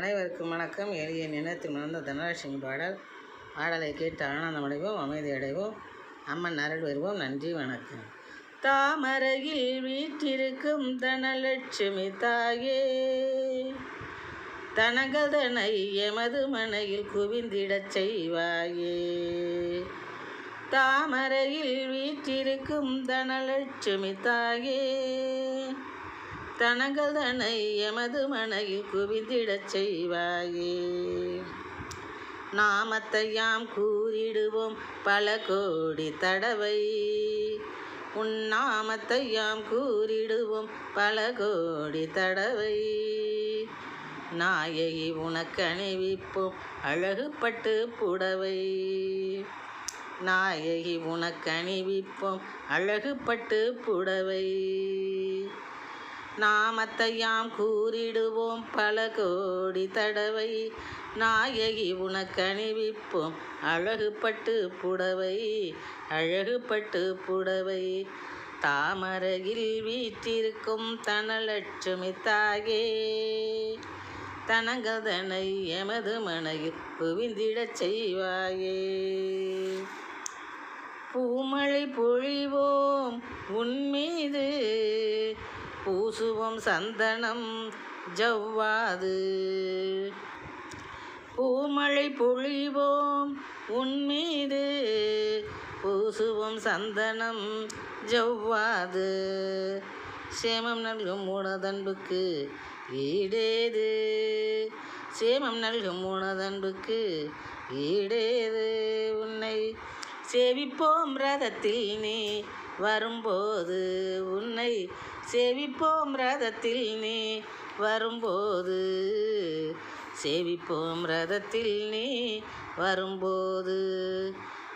அனைவருக்கும் வணக்கம். எளிய நினைத்து மணந்த தனலட்சுமி பாடல். பாடலை கேட்டு ஆனந்தம் அடைவோம் அமைதி அடைவோம் அம்மன் அருள் வருவோம் நன்றி வணக்கம். தாமரையில் வீற்றிருக்கும் தனலட்சுமி தாயே தனகதனை எமது மனையில் குவிந்திடச் செய்வாயே. தாமரையில் வீற்றிருக்கும் தனலட்சுமி தாயே தனகதனை எமது மனையில் குவிந்திடச் செய்வாயே. நாமத்தையாம் கூறிடுவோம் பல கோடி தடவை. உன் நாமத்தையாம் கூறிடுவோம் பல கோடி தடவை. நாயகி உனக்கு அணிவிப்போம் அழகுப்பட்டு புடவை. நாயகி உனக்கு அணிவிப்போம் அழகுப்பட்டு புடவை. நாமத்தையாம் கூறிடுவோம் பல கோடி தடவை. நாயகி உனக்கணிவிப்போம். அழகுப்பட்டு புடவை அழகுப்பட்டு புடவை. தாமரையில் வீற்றிருக்கும் தனலட்சுமி தாயே. தனங்கதனை எமது மனையில் குவிந்திடச் செய்வாயே. பூமழை பொழிவோம் உன்மீது. பூசுவோம் சந்தனம் ஜவ்வாது. பூமழை பொழிவோம் உன்மீது பூசுவோம் சந்தனம் ஜவ்வாது. சேமம் நல்கும் உனதன்புக்கு ஈடேது. சேமம் நல்கும் உனதன்புக்கு ஈடேது. உன்னை சேவிப்போம் ரதத்தில் நீ வரும்போது உன்னை சேவிப்போம் ரதத்தில் நீ வரும்போது. சேவிப்போம் ரதத்தில் நீ வரும்போது.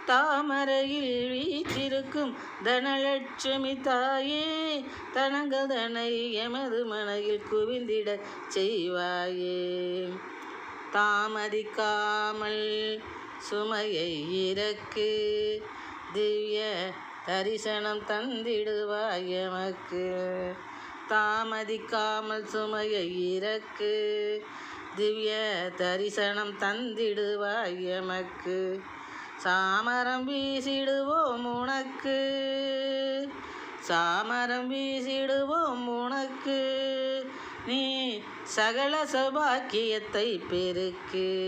தாமரையில் வீற்றிருக்கும் தனலட்சுமி தாயே தனங்கதனை எமது மனையில் குவிந்திட செய்வாயே. தாமதிக்காமல் சுமையை இறக்கு. திவ்ய தரிசனம் தந்திடுவாய் எமக்கு. தாமதிக்காமல் சுமையை இறக்கு. திவ்ய தரிசனம் தந்திடுவாய் எமக்கு. சாமரம் வீசிடுவோம் உனக்கு. சாமரம் வீசிடுவோம் உனக்கு. நீ சகல சபாக்கியத்தை பெருக்கு.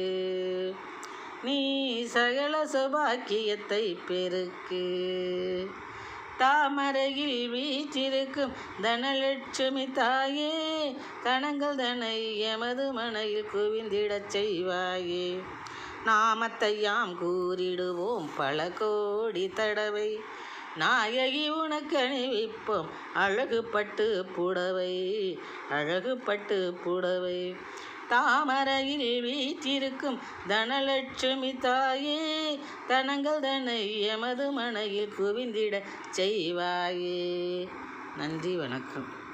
நீ சகல சுபாக்கியத்தை பெருக்கு. தாமரையில் வீச்சிருக்கும் தனலட்சுமி தாயே தனங்கள் தனை எமது மனையில் குவிந்திடச் செய்வாயே. நாமத்தையாம் கூறிடுவோம் பல கோடி தடவை. நாயகி உனக்கு அணிவிப்போம் அழகுப்பட்டு புடவை அழகுப்பட்டு புடவை. தாமரையில் வீற்றிருக்கும் தனலட்சுமி தாயே தனங்கள் தன்னை எமது மனையில் குவிந்திட செய்வாயே. நன்றி வணக்கம்.